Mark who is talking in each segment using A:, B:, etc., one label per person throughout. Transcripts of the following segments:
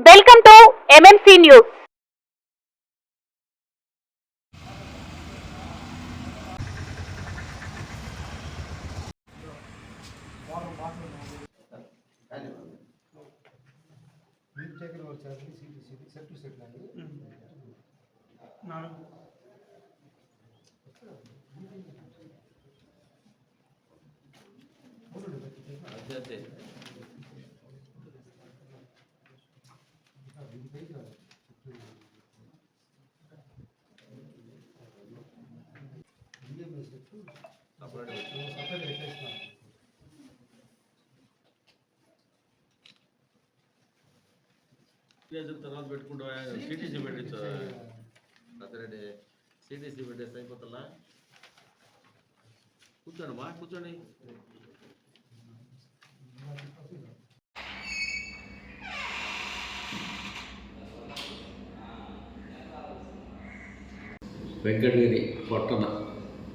A: Welcome to MMC news
B: మీరు taken separate పెట్టేస్తున్నాను
C: తర్వాత పెట్టుకుంటా సిటీసీ పెట్టచ్చు అతనండి సిటీసీ పెట్టేస్తే అయిపోతుందా కూర్చోండి మా కూర్చోండి. వెంకటగిరి పట్టణ.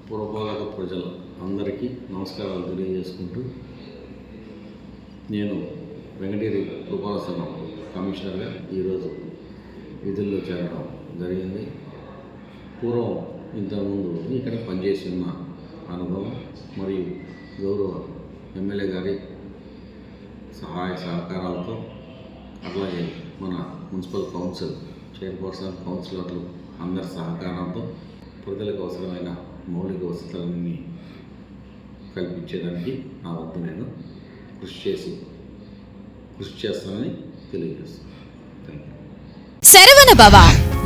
C: పూర్వభాగ ప్రజలు అందరికీ నమస్కారాలు తెలియజేసుకుంటూ నేను వెంకటగిరి కృపాలసనం కమిషనర్గా ఈరోజు విధుల్లో చేరడం జరిగింది. పూర్వం ఇంతకుముందు ఇక్కడ పనిచేసి ఉన్న అనుభవం మరియు గౌరవ ఎమ్మెల్యే గారి సహాయ సహకారాలతో అట్లాగే మన మున్సిపల్ కౌన్సిల్ చైర్పర్సన్ కౌన్సిలర్లు అందరి సహకారంతో ప్రజలకు అవసరమైన మౌలిక వసతులన్నీ కల్పించేదానికి నా వద్ద నేను కృషి చేసి కృషి చేస్తానని తెలియజేస్తాను
D: Saravana Bhava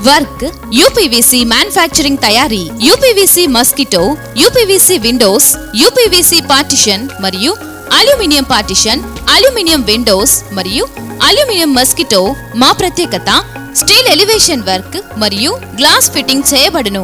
D: work UPVC manufacturing తయారీ UPVC mosquito UPVC windows UPVC partition మరియు అల్యూమినియం పార్టిషన్ అల్యూమినియం విండోస్ మరియు అల్యూమినియం మస్కిటో మా ప్రత్యేకత స్టీల్ ఎలివేషన్ వర్క్ మరియు గ్లాస్ ఫిట్టింగ్ చేయబడును.